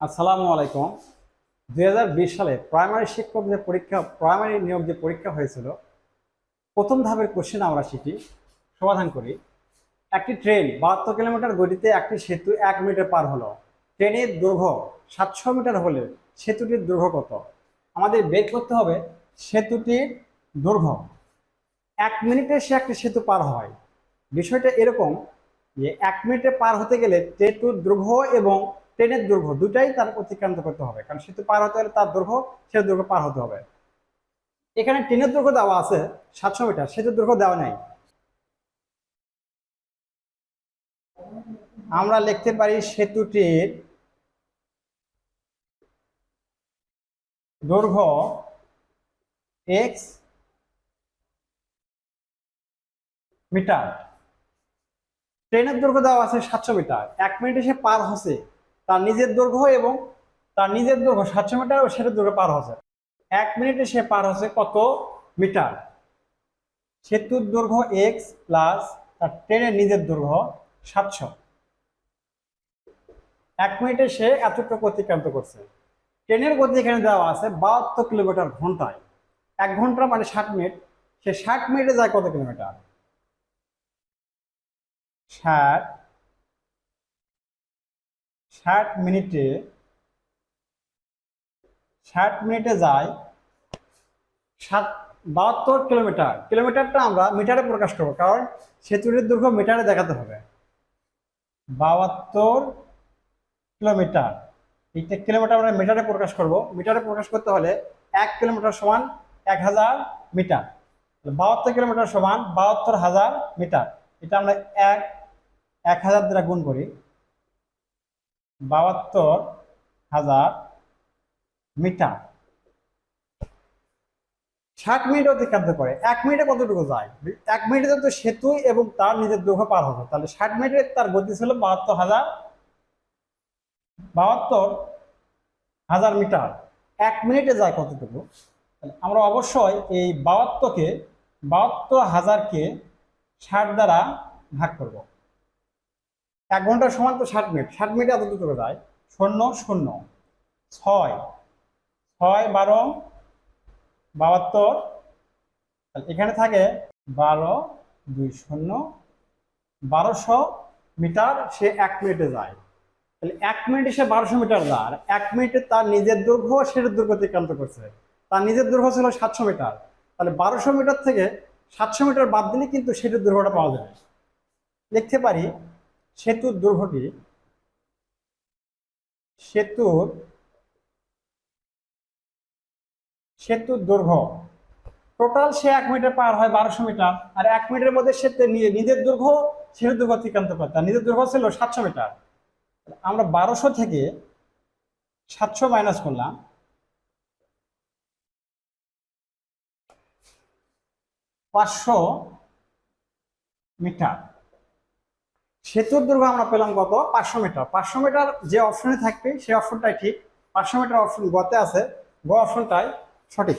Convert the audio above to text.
আসসালামু আলাইকুম। দু হাজার বিশ সালে প্রাইমারি শিক্ষক যে পরীক্ষা, প্রাইমারি নিয়োগ যে পরীক্ষা হয়েছিল, প্রথম ধাপের কোশ্চেন আমরা সেটি সমাধান করি। একটি ট্রেন বাহাত্তর কিলোমিটার গতিতে একটি সেতু এক মিনিটে পার হলো। ট্রেনের দৈর্ঘ্য সাতশো মিটার হলে সেতুটির দৈর্ঘ্য কত? আমাদের বের করতে হবে সেতুটির দৈর্ঘ্য। এক মিনিটে সে একটি সেতু পার হয়। বিষয়টা এরকম যে এক মিনিটে পার হতে গেলে সেতুর দৈর্ঘ্য এবং ট্রেনের দৈর্ঘ্য দুটাই তার অতিক্রান্ত করতে হবে। কারণ সেতু পার হতে হলে তার দৈর্ঘ্য, সেতু দৈর্ঘ্য পার হতে হবে। এখানে ট্রেনের দৈর্ঘ্য দেওয়া আছে সাতশো মিটার সেতুর দৈর্ঘ্য দেওয়া নেই। আমরা লিখতে পারি সেতুটির দৈর্ঘ্য এক্স মিটার। ট্রেনের দৈর্ঘ্য দেওয়া আছে সাতশো মিটার। এক মিনিটে সে পার হচ্ছে। তার নিজের দৈর্ঘ্য এবং তার নিজের দৈর্ঘ্য সাতশো মিটার ও সেটার দৈর্ঘ্য পার হচ্ছে। এক মিনিটে সে পার হচ্ছে কত মিটার? সেতুর দৈর্ঘ্য এক্স প্লাস তার ট্রেনের নিজের দৈর্ঘ্য সাতশো। এক মিনিটে সে এতটুকু অতিক্রান্ত করছে। ট্রেনের গতি এখানে দেওয়া আছে বাহাত্তর কিলোমিটার ঘন্টায়। এক ঘণ্টা মানে ষাট মিনিট। সে ষাট মিনিটে যায় কত কিলোমিটার? ষাট ষাট মিনিটে ষাট মিনিটে যায় সাত, বাহাত্তর কিলোমিটার। কিলোমিটারটা আমরা মিটারে প্রকাশ করব, কারণ সেতুটির দৈর্ঘ্য মিটারে দেখাতে হবে। বাহাত্তর কিলোমিটার। এইটা কিলোমিটার আমরা মিটারে প্রকাশ করব। মিটারে প্রকাশ করতে হলে এক কিলোমিটার সমান এক হাজার মিটার। বাহাত্তর কিলোমিটার সমান বাহাত্তর হাজার মিটার। এটা আমরা এক এক হাজার দ্বারা গুণ করি। বাহাত্তর হাজার মিটার। ষাট মিনিট অতিক্রান্ত করে। এক মিনিটে কতটুকু যায়? এক মিনিটে তো সেতু এবং তার নিজের দৈর্ঘ্য পার হবে। তাহলে ষাট মিনিটে তার গতি ছিল বাহাত্তর হাজার বাহাত্তর হাজার মিটার। এক মিনিটে যায় কতটুকু? আমরা অবশ্যই এই বাহাত্তরকে, বাহাত্তর হাজারকে ষাট দ্বারা ভাগ করব। এক ঘণ্টার সমান তো ষাট মিনিট। ষাট মিনিট মিনিটে এতটুকু যায় শূন্য শূন্য। ছয়। ছয়, বারো, বাহাত্তর। এখানে থাকে বারো, দুই, শূন্য। বারোশো মিটার সে এক মিনিটে যায়। তাহলে এক মিনিটে সে বারোশো মিটার যায় এক মিনিটে তার নিজের দৈর্ঘ্য সেটার দৈর্ঘ্য অতিক্রান্ত করছে। তার নিজের দৈর্ঘ্য ছিল সাতশো মিটার। তাহলে বারোশো মিটার থেকে সাতশো মিটার বাদ দিলে কিন্তু সেটার দৈর্ঘ্যটা পাওয়া যাবে। লিখতে পারি সেতুর দৈর্ঘ্যটি সেতুর সেতুর দৈর্ঘ্য টোটাল সে এক মিটার পার হয় বারোশো মিটার আর এক মিনিটের মধ্যে সে নিজের দৈর্ঘ্য সেতুর দৈর্ঘ্য অতিক্রান্ত করতে নিজের দৈর্ঘ্য ছিল সাতশো মিটার আমরা বারোশো থেকে সাতশো মাইনাস করলাম। পাঁচশো মিটার সেতুর দৈর্ঘ্য আমরা পেলাম গত পাঁচশো মিটার। পাঁচশো মিটার যে অপশনে থাকবে, সেই অপশনটাই ঠিক। পাঁচশো মিটার অপশন গতে আছে। গ অপশনটাই সঠিক।